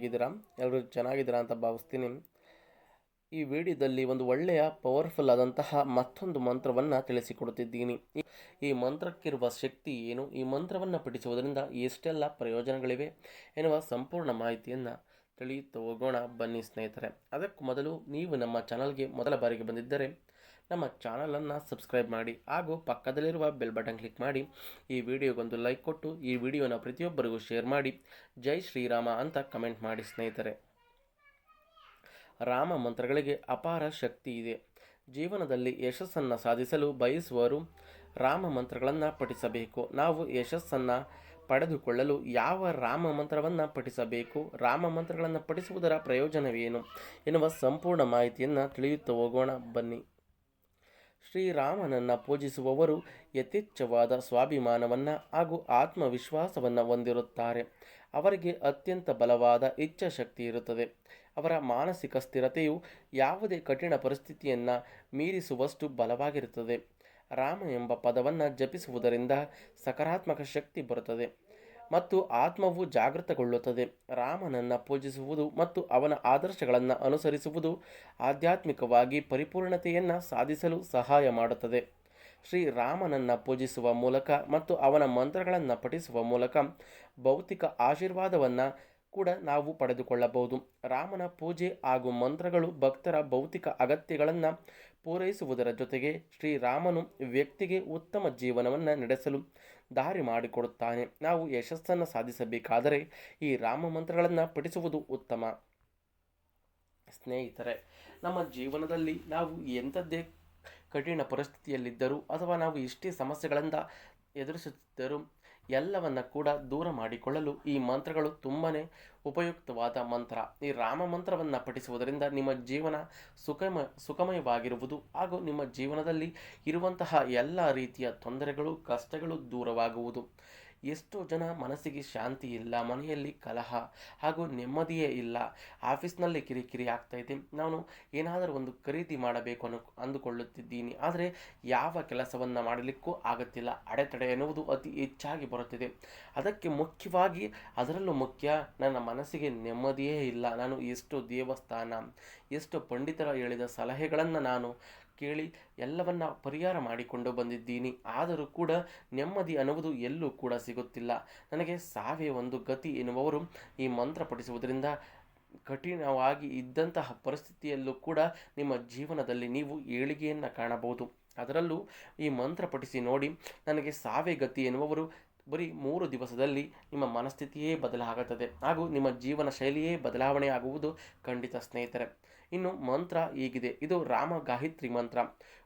ಹೇಗಿದ್ದೀರಾ? ಎಲ್ಲರೂ ಚೆನ್ನಾಗಿದ್ದೀರಾ ಅಂತ ಭಾವಿಸ್ತೀನಿ. ಈ ವಿಡಿಯೋದಲ್ಲಿ ಒಂದು ಒಳ್ಳೆಯ ಪವರ್ಫುಲ್ ಆದಂತಹ ಮತ್ತೊಂದು ಮಂತ್ರವನ್ನು ತಿಳಿಸಿಕೊಡುತ್ತಿದ್ದೀನಿ. ಈ- ಮಂತ್ರಕ್ಕಿರುವ ಶಕ್ತಿ ಏನು? ಈ ಮಂತ್ರವನ್ನು ಪಠಿಸುವುದರಿಂದ ಎಷ್ಟೆಲ್ಲ ಪ್ರಯೋಜನಗಳಿವೆ ಎನ್ನುವ ಸಂಪೂರ್ಣ ಮಾಹಿತಿಯನ್ನು ತಿಳಿಯುತ್ತಾ ಹೋಗೋಣ ಬನ್ನಿ ಸ್ನೇಹಿತರೆ. ಅದಕ್ಕೂ ಮೊದಲು ನೀವು ನಮ್ಮ ಚಾನಲ್ಗೆ ಮೊದಲ ಬಾರಿಗೆ ಬಂದಿದ್ದರೆ ನಮ್ಮ ಚಾನಲನ್ನು ಸಬ್ಸ್ಕ್ರೈಬ್ ಮಾಡಿ ಹಾಗೂ ಪಕ್ಕದಲ್ಲಿರುವ ಬೆಲ್ ಬಟನ್ ಕ್ಲಿಕ್ ಮಾಡಿ ಈ ವಿಡಿಯೋಗೊಂದು ಲೈಕ್ ಕೊಟ್ಟು ಈ ವಿಡಿಯೋನ ಪ್ರತಿಯೊಬ್ಬರಿಗೂ ಶೇರ್ ಮಾಡಿ ಜೈ ಶ್ರೀರಾಮ ಅಂತ ಕಮೆಂಟ್ ಮಾಡಿ ಸ್ನೇಹಿತರೆ. ರಾಮ ಮಂತ್ರಗಳಿಗೆ ಅಪಾರ ಶಕ್ತಿ ಇದೆ. ಜೀವನದಲ್ಲಿ ಯಶಸ್ಸನ್ನು ಸಾಧಿಸಲು ಬಯಸುವರು ರಾಮ ಮಂತ್ರಗಳನ್ನು ಪಠಿಸಬೇಕು. ನಾವು ಯಶಸ್ಸನ್ನು ಪಡೆದುಕೊಳ್ಳಲು ಯಾವ ರಾಮ ಮಂತ್ರವನ್ನು ಪಠಿಸಬೇಕು, ರಾಮ ಮಂತ್ರಗಳನ್ನು ಪಠಿಸುವುದರ ಪ್ರಯೋಜನವೇನು ಎನ್ನುವ ಸಂಪೂರ್ಣ ಮಾಹಿತಿಯನ್ನು ತಿಳಿಯುತ್ತಾ ಹೋಗೋಣ. ಬನ್ನಿ. ಶ್ರೀರಾಮನನ್ನು ಪೂಜಿಸುವವರು ಯಥೇಚ್ಛವಾದ ಸ್ವಾಭಿಮಾನವನ್ನು ಹಾಗೂ ಆತ್ಮವಿಶ್ವಾಸವನ್ನು ಹೊಂದಿರುತ್ತಾರೆ. ಅವರಿಗೆ ಅತ್ಯಂತ ಬಲವಾದ ಇಚ್ಛಾಶಕ್ತಿ ಇರುತ್ತದೆ. ಅವರ ಮಾನಸಿಕ ಸ್ಥಿರತೆಯು ಯಾವುದೇ ಕಠಿಣ ಪರಿಸ್ಥಿತಿಯನ್ನು ಮೀರಿಸುವಷ್ಟು ಬಲವಾಗಿರುತ್ತದೆ. ರಾಮ ಎಂಬ ಪದವನ್ನು ಜಪಿಸುವುದರಿಂದ ಸಕಾರಾತ್ಮಕ ಶಕ್ತಿ ಬರುತ್ತದೆ. ಮತ್ತು ಆತ್ಮವು ಜಾಗೃತಗೊಳ್ಳುತ್ತದೆ. ರಾಮನನ್ನು ಪೂಜಿಸುವುದು ಮತ್ತು ಅವನ ಆದರ್ಶಗಳನ್ನು ಅನುಸರಿಸುವುದು ಆಧ್ಯಾತ್ಮಿಕವಾಗಿ ಪರಿಪೂರ್ಣತೆಯನ್ನು ಸಾಧಿಸಲು ಸಹಾಯ ಮಾಡುತ್ತದೆ. ಶ್ರೀರಾಮನನ್ನು ಪೂಜಿಸುವ ಮೂಲಕ ಮತ್ತು ಅವನ ಮಂತ್ರಗಳನ್ನು ಪಠಿಸುವ ಮೂಲಕ ಭೌತಿಕ ಆಶೀರ್ವಾದವನ್ನು ಕೂಡ ನಾವು ಪಡೆದುಕೊಳ್ಳಬಹುದು. ರಾಮನ ಪೂಜೆ ಹಾಗೂ ಮಂತ್ರಗಳು ಭಕ್ತರ ಭೌತಿಕ ಅಗತ್ಯಗಳನ್ನು ಪೂರೈಸುವುದರ ಜೊತೆಗೆ ಶ್ರೀರಾಮನು ವ್ಯಕ್ತಿಗೆ ಉತ್ತಮ ಜೀವನವನ್ನು ನಡೆಸಲು ದಾರಿ ಮಾಡಿಕೊಡುತ್ತಾನೆ. ನಾವು ಯಶಸ್ಸನ್ನು ಸಾಧಿಸಬೇಕಾದರೆ ಈ ರಾಮ ಮಂತ್ರಗಳನ್ನು ಪಠಿಸುವುದು ಉತ್ತಮ. ಸ್ನೇಹಿತರೆ, ನಮ್ಮ ಜೀವನದಲ್ಲಿ ನಾವು ಎಂಥದ್ದೇ ಕಠಿಣ ಪರಿಸ್ಥಿತಿಯಲ್ಲಿದ್ದರೂ ಅಥವಾ ನಾವು ಎಷ್ಟೇ ಸಮಸ್ಯೆಗಳಿಂದ ಎದುರಿಸುತ್ತಿದ್ದರೂ ಎಲ್ಲವನ್ನ ಕೂಡ ದೂರ ಮಾಡಿಕೊಳ್ಳಲು ಈ ಮಂತ್ರಗಳು ತುಂಬಾ ಉಪಯುಕ್ತವಾದ ಮಂತ್ರ. ಈ ರಾಮ ಮಂತ್ರವನ್ನು ಪಠಿಸುವುದರಿಂದ ನಿಮ್ಮ ಜೀವನ ಸುಖಮ, ಸುಖಮಯವಾಗಿರುವುದು ಹಾಗೂ ನಿಮ್ಮ ಜೀವನದಲ್ಲಿ ಇರುವಂತಹ ಎಲ್ಲ ರೀತಿಯ ತೊಂದರೆಗಳು, ಕಷ್ಟಗಳು ದೂರವಾಗುವುದು. ಎಷ್ಟೋ ಜನ ಮನಸ್ಸಿಗೆ ಶಾಂತಿ ಇಲ್ಲ, ಮನೆಯಲ್ಲಿ ಕಲಹ ಹಾಗೂ ನೆಮ್ಮದಿಯೇ ಇಲ್ಲ. ಆಫೀಸ್ನಲ್ಲಿ ಕಿರಿಕಿರಿ ಆಗ್ತಾ ಇದೆ. ನಾನು ಏನಾದರೂ ಒಂದು ಖರೀದಿ ಮಾಡಬೇಕು ಅನ್ನು ಅಂದುಕೊಳ್ಳುತ್ತಿದ್ದೀನಿ. ಆದರೆ ಯಾವ ಕೆಲಸವನ್ನು ಮಾಡಲಿಕ್ಕೂ ಆಗುತ್ತಿಲ್ಲ. ಅಡೆತಡೆ ಎನ್ನುವುದು ಅತಿ ಹೆಚ್ಚಾಗಿ ಬರುತ್ತಿದೆ. ಅದಕ್ಕೆ ಮುಖ್ಯವಾಗಿ ಅದರಲ್ಲೂ ಮುಖ್ಯ ನನ್ನ ಮನಸ್ಸಿಗೆ ನೆಮ್ಮದಿಯೇ ಇಲ್ಲ. ನಾನು ಎಷ್ಟು ದೇವಸ್ಥಾನ, ಎಷ್ಟು ಪಂಡಿತರ ಹೇಳಿದ ಸಲಹೆಗಳನ್ನು ನಾನು ಕೇಳಿ ಎಲ್ಲವನ್ನ ಪರಿಹಾರ ಮಾಡಿಕೊಂಡು ಬಂದಿದ್ದೀನಿ. ಆದರೂ ಕೂಡ ನೆಮ್ಮದಿ ಅನ್ನುವುದು ಎಲ್ಲೂ ಕೂಡ ಸಿಗುತ್ತಿಲ್ಲ. ನನಗೆ ಸಾವೇ ಒಂದು ಗತಿ ಎನ್ನುವವರು ಈ ಮಂತ್ರ ಪಠಿಸುವುದರಿಂದ ಕಠಿಣವಾಗಿ ಇದ್ದಂತಹ ಪರಿಸ್ಥಿತಿಯಲ್ಲೂ ಕೂಡ ನಿಮ್ಮ ಜೀವನದಲ್ಲಿ ನೀವು ಏಳಿಗೆಯನ್ನು ಕಾಣಬಹುದು. ಅದರಲ್ಲೂ ಈ ಮಂತ್ರ ಪಠಿಸಿ ನೋಡಿ ನನಗೆ ಸಾವೇ ಗತಿ ಎನ್ನುವವರು ಬರೀ ಮೂರು ದಿವಸದಲ್ಲಿ ನಿಮ್ಮ ಮನಸ್ಥಿತಿಯೇ ಬದಲಾಗುತ್ತದೆ ಹಾಗೂ ನಿಮ್ಮ ಜೀವನ ಶೈಲಿಯೇ ಬದಲಾವಣೆ ಆಗುವುದು ಖಂಡಿತ ಸ್ನೇಹಿತರೆ. ಇನ್ನು ಮಂತ್ರ ಈಗಿದೆ ಇದು ರಾಮ ಗಾಯತ್ರಿ ಮಂತ್ರ.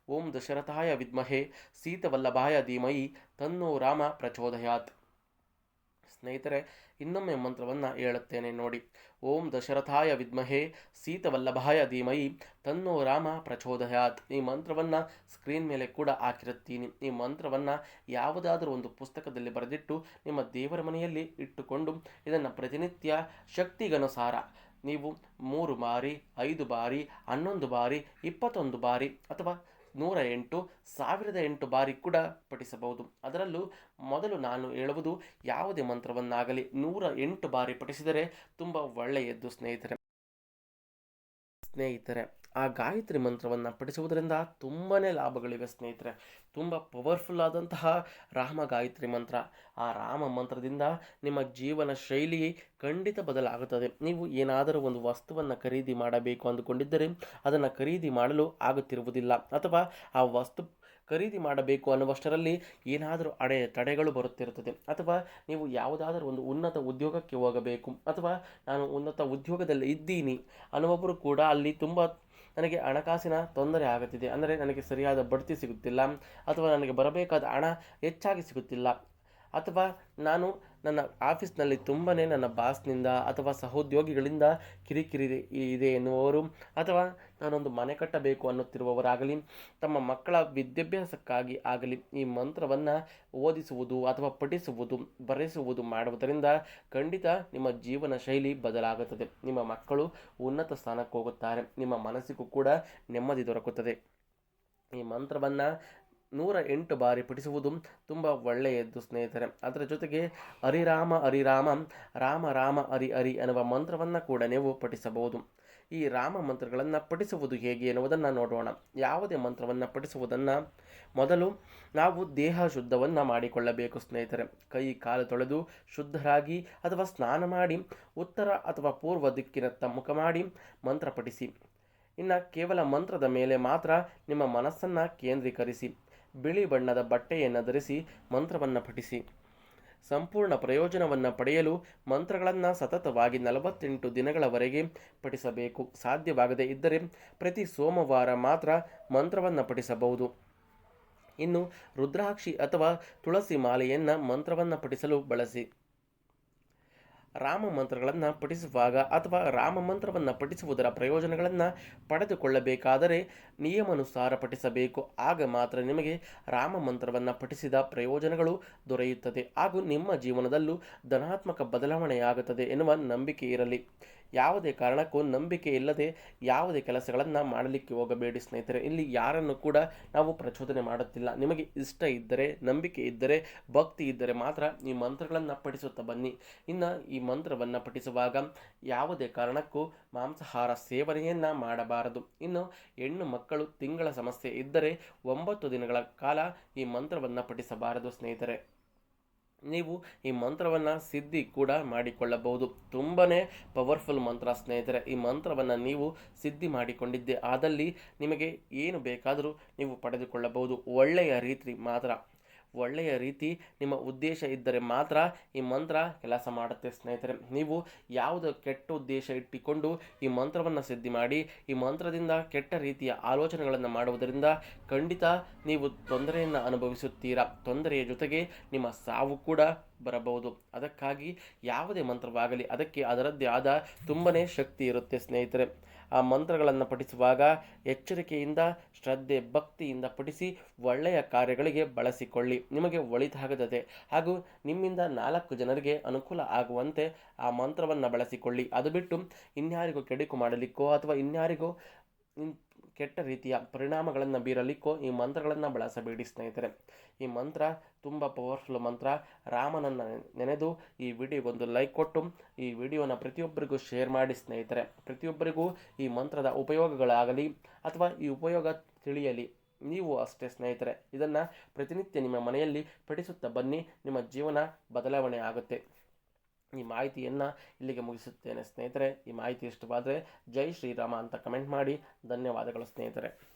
ಓಂ ದಶರಥಾಯ ವಿದ್ಮಹೆ, ಸೀತವಲ್ಲಭಾಯ ಧೀಮಯಿ ತನ್ನೋ ರಾಮ ಪ್ರಚೋದಯಾತ್. ಸ್ನೇಹಿತರೆ, ಇನ್ನೊಮ್ಮೆ ಮಂತ್ರವನ್ನು ಹೇಳುತ್ತೇನೆ ನೋಡಿ. ಓಂ ದಶರಥಾಯ ವಿದ್ಮಹೆ, ಸೀತವಲ್ಲಭಾಯ ಧೀಮಯಿ ತನ್ನೋ ರಾಮ ಪ್ರಚೋದಯಾತ್. ಈ ಮಂತ್ರವನ್ನು ಸ್ಕ್ರೀನ್ ಮೇಲೆ ಕೂಡ ಹಾಕಿರುತ್ತೀನಿ. ಈ ಮಂತ್ರವನ್ನು ಯಾವುದಾದರೂ ಒಂದು ಪುಸ್ತಕದಲ್ಲಿ ಬರೆದಿಟ್ಟು ನಿಮ್ಮ ದೇವರ ಮನೆಯಲ್ಲಿ ಇಟ್ಟುಕೊಂಡು ಇದನ್ನು ಪ್ರತಿನಿತ್ಯ ಶಕ್ತಿಗನುಸಾರ ನೀವು ಮೂರು ಬಾರಿ, ಐದು ಬಾರಿ, ಹನ್ನೊಂದು ಬಾರಿ, ಇಪ್ಪತ್ತೊಂದು ಬಾರಿ ಅಥವಾ ನೂರ ಎಂಟು ಸಾವಿರದ ಎಂಟು ಬಾರಿ ಕೂಡ ಪಠಿಸಬಹುದು. ಅದರಲ್ಲೂ ಮೊದಲು ನಾನು ಹೇಳುವುದು ಯಾವುದೇ ಮಂತ್ರವನ್ನಾಗಲಿ ನೂರ ಎಂಟು ಬಾರಿ ಪಠಿಸಿದರೆ ತುಂಬ ಒಳ್ಳೆಯದ್ದು ಸ್ನೇಹಿತರೆ. ಸ್ನೇಹಿತರೆ ಆ ಗಾಯತ್ರಿ ಮಂತ್ರವನ್ನು ಪಠಿಸುವುದರಿಂದ ತುಂಬಾ ಲಾಭಗಳಿವೆ ಸ್ನೇಹಿತರೆ. ತುಂಬ ಪವರ್ಫುಲ್ ಆದಂತಹ ರಾಮ ಗಾಯತ್ರಿ ಮಂತ್ರ. ಆ ರಾಮ ಮಂತ್ರದಿಂದ ನಿಮ್ಮ ಜೀವನ ಶೈಲಿ ಖಂಡಿತ ಬದಲಾಗುತ್ತದೆ. ನೀವು ಏನಾದರೂ ಒಂದು ವಸ್ತುವನ್ನು ಖರೀದಿ ಮಾಡಬೇಕು ಅಂದುಕೊಂಡಿದ್ದರೆ ಅದನ್ನು ಖರೀದಿ ಮಾಡಲು ಆಗುತ್ತಿರುವುದಿಲ್ಲ. ಅಥವಾ ಆ ವಸ್ತು ಖರೀದಿ ಮಾಡಬೇಕು ಅನ್ನುವಷ್ಟರಲ್ಲಿ ಏನಾದರೂ ಅಡೆ ತಡೆಗಳು ಬರುತ್ತಿರುತ್ತದೆ. ಅಥವಾ ನೀವು ಯಾವುದಾದರೂ ಒಂದು ಉನ್ನತ ಉದ್ಯೋಗಕ್ಕೆ ಹೋಗಬೇಕು. ಅಥವಾ ನಾನು ಉನ್ನತ ಉದ್ಯೋಗದಲ್ಲಿ ಇದ್ದೀನಿ ಅನ್ನುವೊಬ್ಬರು ಕೂಡ ಅಲ್ಲಿ ತುಂಬ ನನಗೆ ಹಣಕಾಸಿನ ತೊಂದರೆ ಆಗುತ್ತಿದೆ. ಅಂದರೆ ನನಗೆ ಸರಿಯಾದ ಬಡ್ತಿ ಸಿಗುತ್ತಿಲ್ಲ. ಅಥವಾ ನನಗೆ ಬರಬೇಕಾದ ಹಣ ಹೆಚ್ಚಾಗಿ ಸಿಗುತ್ತಿಲ್ಲ. ಅಥವಾ ನಾನು ನನ್ನ ಆಫೀಸ್ನಲ್ಲಿ ತುಂಬಾ ನನ್ನ ಬಾಸ್ನಿಂದ ಅಥವಾ ಸಹೋದ್ಯೋಗಿಗಳಿಂದ ಕಿರಿಕಿರಿ ಇದೆ ಎನ್ನುವವರು ಅಥವಾ ನಾನೊಂದು ಮನೆ ಕಟ್ಟಬೇಕು ಅನ್ನುತ್ತಿರುವವರಾಗಲಿ, ತಮ್ಮ ಮಕ್ಕಳ ವಿದ್ಯಾಭ್ಯಾಸಕ್ಕಾಗಿ ಆಗಲಿ ಈ ಮಂತ್ರವನ್ನು ಓದಿಸುವುದು ಅಥವಾ ಪಠಿಸುವುದು, ಬರೆಸುವುದು ಮಾಡುವುದರಿಂದ ಖಂಡಿತ ನಿಮ್ಮ ಜೀವನ ಶೈಲಿ ಬದಲಾಗುತ್ತದೆ. ನಿಮ್ಮ ಮಕ್ಕಳು ಉನ್ನತ ಸ್ಥಾನಕ್ಕೆ ಹೋಗುತ್ತಾರೆ. ನಿಮ್ಮ ಮನಸ್ಸಿಗೂ ಕೂಡ ನೆಮ್ಮದಿ ದೊರಕುತ್ತದೆ. ಈ ಮಂತ್ರವನ್ನು ನೂರ ಎಂಟು ಬಾರಿ ಪಠಿಸುವುದು ತುಂಬ ಒಳ್ಳೆಯದು, ಸ್ನೇಹಿತರೆ. ಅದರ ಜೊತೆಗೆ ಹರಿರಾಮ ಹರಿರಾಮ, ರಾಮ ರಾಮ, ಹರಿ ಹರಿ ಅನ್ನುವ ಮಂತ್ರವನ್ನು ಕೂಡ ನೀವು ಪಠಿಸಬಹುದು. ಈ ರಾಮ ಮಂತ್ರಗಳನ್ನು ಪಠಿಸುವುದು ಹೇಗೆ ಎನ್ನುವುದನ್ನು ನೋಡೋಣ. ಯಾವುದೇ ಮಂತ್ರವನ್ನು ಪಠಿಸುವುದನ್ನು ಮೊದಲು ನಾವು ದೇಹ ಶುದ್ಧವನ್ನು ಮಾಡಿಕೊಳ್ಳಬೇಕು, ಸ್ನೇಹಿತರೆ. ಕೈ, ಕಾಲು ತೊಳೆದು ಶುದ್ಧರಾಗಿ ಅಥವಾ ಸ್ನಾನ ಮಾಡಿ ಉತ್ತರ ಅಥವಾ ಪೂರ್ವ ದಿಕ್ಕಿನತ್ತ ಮುಖ ಮಾಡಿ ಮಂತ್ರ ಪಠಿಸಿ. ಇನ್ನು ಕೇವಲ ಮಂತ್ರದ ಮೇಲೆ ಮಾತ್ರ ನಿಮ್ಮ ಮನಸ್ಸನ್ನು ಕೇಂದ್ರೀಕರಿಸಿ, ಬಿಳಿ ಬಣ್ಣದ ಬಟ್ಟೆಯನ್ನು ಧರಿಸಿ ಮಂತ್ರವನ್ನು ಪಠಿಸಿ. ಸಂಪೂರ್ಣ ಪ್ರಯೋಜನವನ್ನು ಪಡೆಯಲು ಮಂತ್ರಗಳನ್ನು ಸತತವಾಗಿ ನಲವತ್ತೆಂಟು ದಿನಗಳವರೆಗೆ ಪಠಿಸಬೇಕು. ಸಾಧ್ಯವಾಗದೇ ಇದ್ದರೆ ಪ್ರತಿ ಸೋಮವಾರ ಮಾತ್ರ ಮಂತ್ರವನ್ನು ಪಠಿಸಬಹುದು. ಇನ್ನು ರುದ್ರಾಕ್ಷಿ ಅಥವಾ ತುಳಸಿ ಮಾಲೆಯನ್ನು ಮಂತ್ರವನ್ನು ಪಠಿಸಲು ಬಳಸಿ. ರಾಮ ಮಂತ್ರಗಳನ್ನು ಪಠಿಸುವಾಗ ಅಥವಾ ರಾಮ ಮಂತ್ರವನ್ನು ಪಠಿಸುವುದರ ಪ್ರಯೋಜನಗಳನ್ನು ಪಡೆದುಕೊಳ್ಳಬೇಕಾದರೆ ನಿಯಮಾನುಸಾರ ಪಠಿಸಬೇಕು. ಆಗ ಮಾತ್ರ ನಿಮಗೆ ರಾಮ ಮಂತ್ರವನ್ನು ಪಠಿಸಿದ ಪ್ರಯೋಜನಗಳು ದೊರೆಯುತ್ತದೆ. ಹಾಗೂ ನಿಮ್ಮ ಜೀವನದಲ್ಲೂ ಧನಾತ್ಮಕ ಬದಲಾವಣೆಯಾಗುತ್ತದೆ ಎನ್ನುವ ನಂಬಿಕೆ ಇರಲಿ. ಯಾವುದೇ ಕಾರಣಕ್ಕೂ ನಂಬಿಕೆ ಇಲ್ಲದೆ ಯಾವುದೇ ಕೆಲಸಗಳನ್ನು ಮಾಡಲಿಕ್ಕೆ ಹೋಗಬೇಡಿ ಸ್ನೇಹಿತರೆ. ಇಲ್ಲಿ ಯಾರನ್ನು ಕೂಡ ನಾವು ಪ್ರಚೋದನೆ ಮಾಡುತ್ತಿಲ್ಲ. ನಿಮಗೆ ಇಷ್ಟ ಇದ್ದರೆ, ನಂಬಿಕೆ ಇದ್ದರೆ, ಭಕ್ತಿ ಇದ್ದರೆ ಮಾತ್ರ ಈ ಮಂತ್ರಗಳನ್ನು ಪಠಿಸುತ್ತಾ ಬನ್ನಿ. ಇನ್ನು ಈ ಮಂತ್ರವನ್ನು ಪಠಿಸುವಾಗ ಯಾವುದೇ ಕಾರಣಕ್ಕೂ ಮಾಂಸಾಹಾರ ಸೇವನೆಯನ್ನು ಮಾಡಬಾರದು. ಇನ್ನು ಹೆಣ್ಣು ಮಕ್ಕಳು ತಿಂಗಳ ಸಮಸ್ಯೆ ಇದ್ದರೆ ಒಂಬತ್ತು ದಿನಗಳ ಕಾಲ ಈ ಮಂತ್ರವನ್ನು ಪಠಿಸಬಾರದು ಸ್ನೇಹಿತರೆ. ನೀವು ಈ ಮಂತ್ರವನ್ನು ಸಿದ್ಧಿ ಕೂಡ ಮಾಡಿಕೊಳ್ಳಬಹುದು. ತುಂಬಾ ಪವರ್ಫುಲ್ ಮಂತ್ರ ಸ್ನೇಹಿತರೆ, ಈ ಮಂತ್ರವನ್ನು ನೀವು ಸಿದ್ಧಿ ಮಾಡಿಕೊಂಡಿದ್ದೆ. ಆದಲ್ಲಿ ನಿಮಗೆ ಏನು ಬೇಕಾದರೂ ನೀವು ಪಡೆದುಕೊಳ್ಳಬಹುದು. ಒಳ್ಳೆಯ ರೀತಿ ಮಾತ್ರ. ಒಳ್ಳೆಯ ರೀತಿ ನಿಮ್ಮ ಉದ್ದೇಶ ಇದ್ದರೆ ಮಾತ್ರ ಈ ಮಂತ್ರ ಕೆಲಸ ಮಾಡುತ್ತೆ ಸ್ನೇಹಿತರೆ. ನೀವು ಯಾವುದೋ ಕೆಟ್ಟ ಉದ್ದೇಶ ಇಟ್ಟುಕೊಂಡು ಈ ಮಂತ್ರವನ್ನು ಸಿದ್ಧಿ ಮಾಡಿ, ಈ ಮಂತ್ರದಿಂದ ಕೆಟ್ಟ ರೀತಿಯ ಆಲೋಚನೆಗಳನ್ನು ಮಾಡುವುದರಿಂದ ಖಂಡಿತ ನೀವು ತೊಂದರೆಯನ್ನು ಅನುಭವಿಸುತ್ತೀರಾ. ತೊಂದರೆಯ ಜೊತೆಗೆ ನಿಮ್ಮ ಸಾವು ಕೂಡ ಬರಬಹುದು. ಅದಕ್ಕಾಗಿ ಯಾವುದೇ ಮಂತ್ರವಾಗಲಿ ಅದಕ್ಕೆ ಅದರದ್ದೇ ಆದ ತುಂಬನೇ ಶಕ್ತಿ ಇರುತ್ತೆ ಸ್ನೇಹಿತರೆ. ಆ ಮಂತ್ರಗಳನ್ನು ಪಠಿಸುವಾಗ ಎಚ್ಚರಿಕೆಯಿಂದ, ಶ್ರದ್ಧೆ, ಭಕ್ತಿಯಿಂದ ಪಠಿಸಿ ಒಳ್ಳೆಯ ಕಾರ್ಯಗಳಿಗೆ ಬಳಸಿಕೊಳ್ಳಿ. ನಿಮಗೆ ಒಳಿತಾಗುತ್ತದೆ ಹಾಗೂ ನಿಮ್ಮಿಂದ ನಾಲ್ಕು ಜನರಿಗೆ ಅನುಕೂಲ ಆಗುವಂತೆ ಆ ಮಂತ್ರವನ್ನು ಬಳಸಿಕೊಳ್ಳಿ. ಅದು ಬಿಟ್ಟು ಇನ್ಯಾರಿಗೂ ಕೆಡುಕು ಮಾಡಲಿಕ್ಕೋ ಅಥವಾ ಇನ್ಯಾರಿಗೂ ಕೆಟ್ಟ ರೀತಿಯ ಪರಿಣಾಮಗಳನ್ನು ಬೀರಲಿಕ್ಕೋ ಈ ಮಂತ್ರಗಳನ್ನು ಬಳಸಬೇಡಿ ಸ್ನೇಹಿತರೆ. ಈ ಮಂತ್ರ ತುಂಬ ಪವರ್ಫುಲ್ ಮಂತ್ರ. ರಾಮನನ್ನು ನೆನೆದು ಈ ವಿಡಿಯೋಗೊಂದು ಲೈಕ್ ಕೊಟ್ಟು ಈ ವಿಡಿಯೋನ ಪ್ರತಿಯೊಬ್ಬರಿಗೂ ಶೇರ್ ಮಾಡಿ ಸ್ನೇಹಿತರೆ. ಪ್ರತಿಯೊಬ್ಬರಿಗೂ ಈ ಮಂತ್ರದ ಉಪಯೋಗಗಳಾಗಲಿ ಅಥವಾ ಈ ಉಪಯೋಗ ತಿಳಿಯಲಿ ನೀವು ಅಷ್ಟೇ ಸ್ನೇಹಿತರೆ. ಇದನ್ನು ಪ್ರತಿನಿತ್ಯ ನಿಮ್ಮ ಮನೆಯಲ್ಲಿ ಪಠಿಸುತ್ತಾ ಬನ್ನಿ. ನಿಮ್ಮ ಜೀವನ ಬದಲಾವಣೆ ಆಗುತ್ತೆ. ಈ ಮಾಹಿತಿಯನ್ನು ಇಲ್ಲಿಗೆ ಮುಗಿಸುತ್ತೇನೆ ಸ್ನೇಹಿತರೆ. ಈ ಮಾಹಿತಿ ಇಷ್ಟವಾದರೆ ಜೈ ಶ್ರೀರಾಮ ಅಂತ ಕಮೆಂಟ್ ಮಾಡಿ. ಧನ್ಯವಾದಗಳು ಸ್ನೇಹಿತರೆ.